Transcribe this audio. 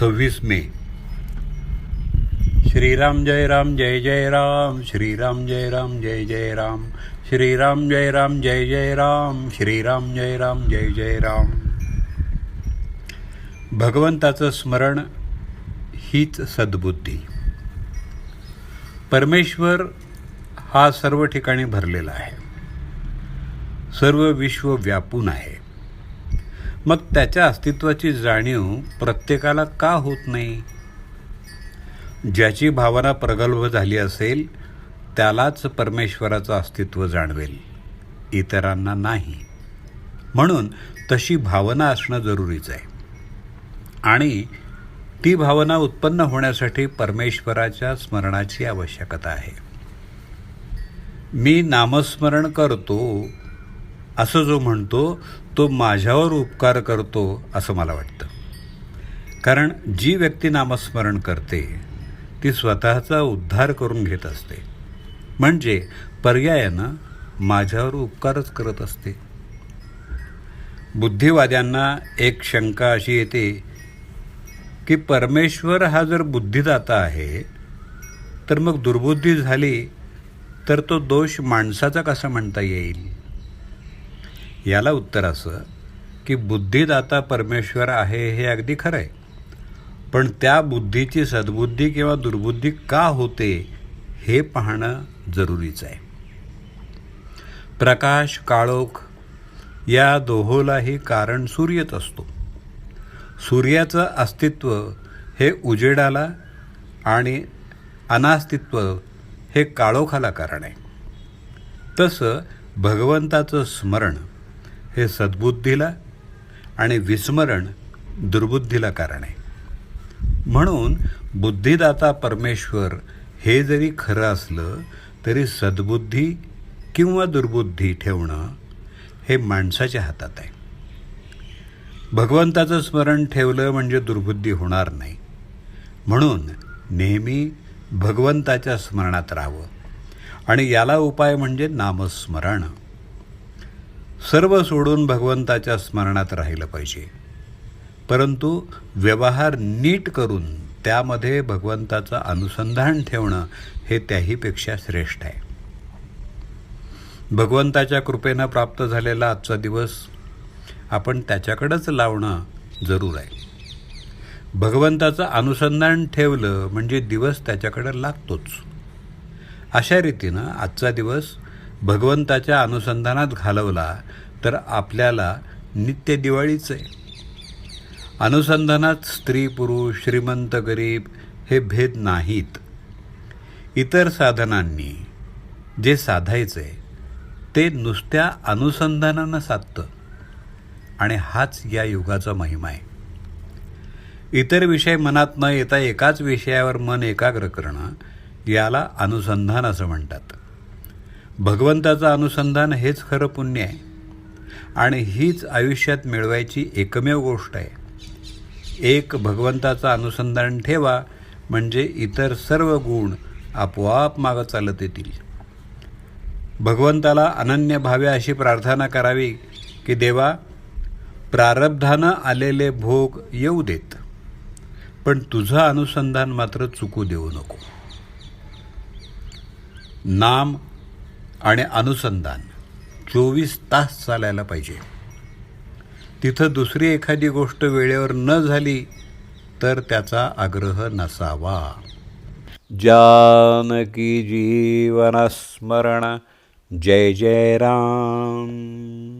सव्वीस मे. श्रीराम जय राम जय जय राम. श्रीराम जय राम जय जय राम. श्रीराम जय राम जय जय राम. श्रीराम जय राम जय जय राम. भगवंताचं स्मरण हीच सद्बुद्धी. परमेश्वर हा सर्व ठिकाणी भरलेला आहे. सर्व विश्व व्यापून आहे. मग त्याच्या अस्तित्वाची जाणीव प्रत्येकाला का होत नाही? ज्याची भावना प्रगल्भ झाली असेल त्यालाच परमेश्वराचं अस्तित्व जाणवेल. इतरांना नाही. म्हणून तशी भावना असणं जरुरीच आहे. आणि ती भावना उत्पन्न होण्यासाठी परमेश्वराच्या स्मरणाची आवश्यकता आहे. मी नामस्मरण करतो असं जो म्हणतो तो माझ्यावर उपकार करतो असं मला वाटतं. कारण जी व्यक्ती नामस्मरण करते ती स्वतःचा उद्धार करून घेत असते. म्हणजे पर्यायानं माझ्यावर उपकारच करत असते. बुद्धिवाद्यांना एक शंका अशी येते की परमेश्वर हा जर बुद्धिदाता आहे तर मग दुर्बुद्धी झाली तर तो दोष माणसाचा कसा म्हणता येईल? याला उत्तर असं की बुद्धिदाता परमेश्वर आहे हे अगदी खरं आहे. पण त्या बुद्धीची सद्बुद्धी किंवा दुर्बुद्धी का होते हे पाहणं जरुरीचं आहे. प्रकाश काळोख या दोहोलाही कारण सूर्यच असतो. सूर्याचं अस्तित्व हे उजेडाला आणि अनास्तित्व हे काळोखाला कारण आहे. तसं भगवंताचं स्मरण हे सद्बुद्धीला आणि विस्मरण दुर्बुद्धीला कारण. आहे म्हणून बुद्धिदाता परमेश्वर हे जरी खरं असलं तरी सद्बुद्धी किंवा दुर्बुद्धी ठेवणं हे माणसाच्या हातात आहे. भगवंताचं स्मरण ठेवलं म्हणजे दुर्बुद्धी होणार नाही. म्हणून नेहमी भगवंताच्या स्मरणात राहावं. आणि याला उपाय म्हणजे नामस्मरण. सर्व सोडून भगवंताच्या स्मरणात राहिलं पाहिजे. परंतु व्यवहार नीट करून त्यामध्ये भगवंताचं अनुसंधान ठेवणं हे त्याहीपेक्षा श्रेष्ठ आहे. भगवंताच्या कृपेनं प्राप्त झालेला आजचा दिवस आपण त्याच्याकडंच लावणं जरूर आहे. भगवंताचं अनुसंधान ठेवलं म्हणजे दिवस त्याच्याकडं लागतोच. अशा रीतीनं आजचा दिवस भगवंताच्या अनुसंधानात घालवला तर आपल्याला नित्य दिवाळीच आहे. अनुसंधानात स्त्री पुरुष श्रीमंत गरीब हे भेद नाहीत. इतर साधनांनी जे साधायचं आहे ते नुसत्या अनुसंधानानं साधतं. आणि हाच या युगाचा महिमा आहे. इतर विषय मनात न येता एकाच विषयावर मन एकाग्र करणं याला अनुसंधान असं म्हणतात. भगवंताचं अनुसंधान हेच खरं पुण्य आहे. आणि हीच आयुष्यात मिळवायची एकमेव गोष्ट आहे. एक भगवंताचं अनुसंधान ठेवा म्हणजे इतर सर्व गुण आपोआप मागं चालत येतील. भगवंताला अनन्य भावे अशी प्रार्थना करावी की देवा प्रारब्धानं आलेले भोग येऊ देत पण तुझं अनुसंधान मात्र चुकू देऊ नको. नाम आणि अनुसंधान. चोवीस तास चालायला पाहिजे. तिथं दुसरी एखादी गोष्ट वेळेवर न झाली तर त्याचा आग्रह नसावा. जानकी जीवनस्मरण जय जय राम.